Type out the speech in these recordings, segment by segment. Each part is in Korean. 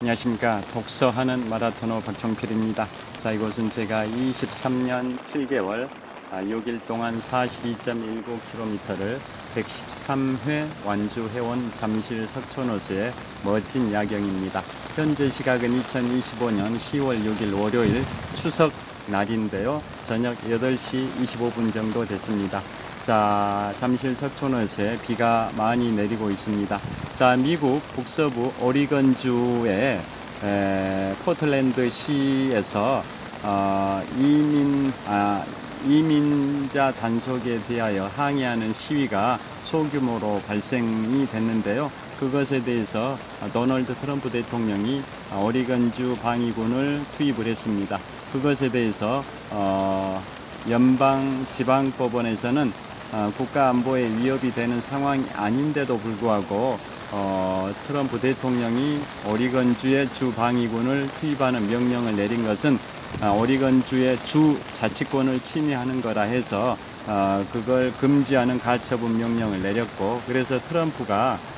안녕하십니까. 독서하는 마라토너 박정필입니다. 자 이곳은 제가 23년 7개월 6일 동안 42.19km를 113회 완주해온 잠실 석촌호수의 멋진 야경입니다. 현재 시각은 2025년 10월 6일 월요일 추석 날인데요 저녁 8시 25분 정도 됐습니다 자, 잠실 석촌호수에 비가 많이 내리고 있습니다. 자, 미국 북서부 오리건주의 에, 포틀랜드 시에서 어, 이민 아, 이민자 단속에 대하여 항의하는 시위가 소규모로 발생이 됐는데요. 그것에 대해서 도널드 트럼프 대통령이 오리건주 방위군을 투입을 했습니다. 그것에 대해서 어, 연방 지방법원에서는 어, 국가 안보에 위협이 되는 상황이 아닌데도 불구하고 어, 트럼프 대통령이 오리건주의 주 방위군을 투입하는 명령을 내린 것은 어, 오리건주의 주 자치권을 침해하는 거라 해서 어, 그걸 금지하는 가처분 명령을 내렸고 그래서 트럼프가 어,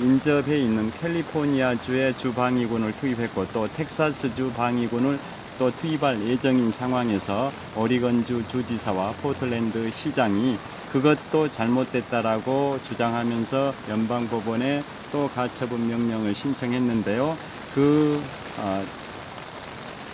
인접해 있는 캘리포니아주의 주 방위군을 투입했고 또 텍사스주 방위군을 또 투입할 예정인 상황에서 오리건주 주지사와 포틀랜드 시장이 그것도 잘못됐다라고 주장하면서 연방법원에 또 가처분 명령을 신청했는데요. 그 어,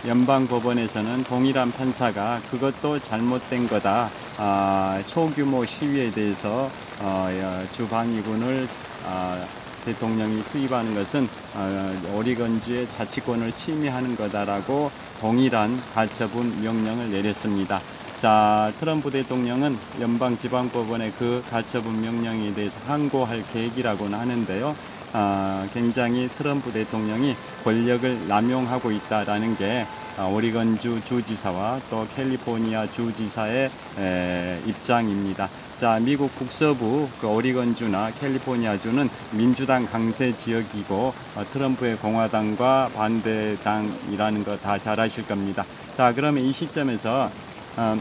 연방법원에서는 동일한 판사가 그것도 잘못된 거다. 아, 소규모 시위에 대해서 어, 주방위군을 아, 대통령이 투입하는 것은 어, 오리건주의 자치권을 침해하는 거다라고 동일한 가처분 명령을 내렸습니다. 자, 트럼프 대통령은 연방지방법원의 그 가처분 명령에 대해서 항고할 계획이라고는 하는데요. 아, 굉장히 트럼프 대통령이 권력을 남용하고 있다라는 게 아, 오리건주 주지사와 또 캘리포니아 주지사의 에, 입장입니다. 자, 미국 북서부 그 오리건주나 캘리포니아주는 민주당 강세 지역이고 어, 트럼프의 공화당과 반대당이라는 거 다 잘 아실 겁니다. 자, 그러면 이 시점에서 어,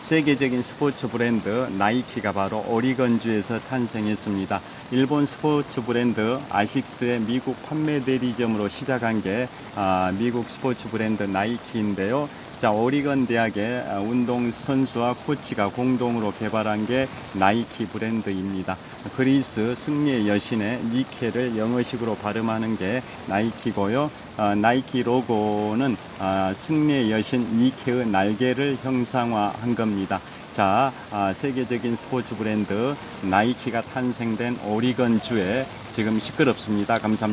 세계적인 스포츠 브랜드 나이키가 바로 오리건주에서 탄생했습니다. 일본 스포츠 브랜드 아식스의 미국 판매 대리점으로 시작한 게 아, 미국 스포츠 브랜드 나이키인데요. 자, 오리건 대학의 운동 선수와 코치가 공동으로 개발한 게 나이키 브랜드입니다. 그리스 승리의 여신의 니케를 영어식으로 발음하는 게 나이키고요. 어, 나이키 로고는 어, 승리의 여신 니케의 날개를 형상화한 겁니다. 자, 아, 세계적인 스포츠 브랜드 나이키가 탄생된 오리건주에 지금 시끄럽습니다. 감사합니다.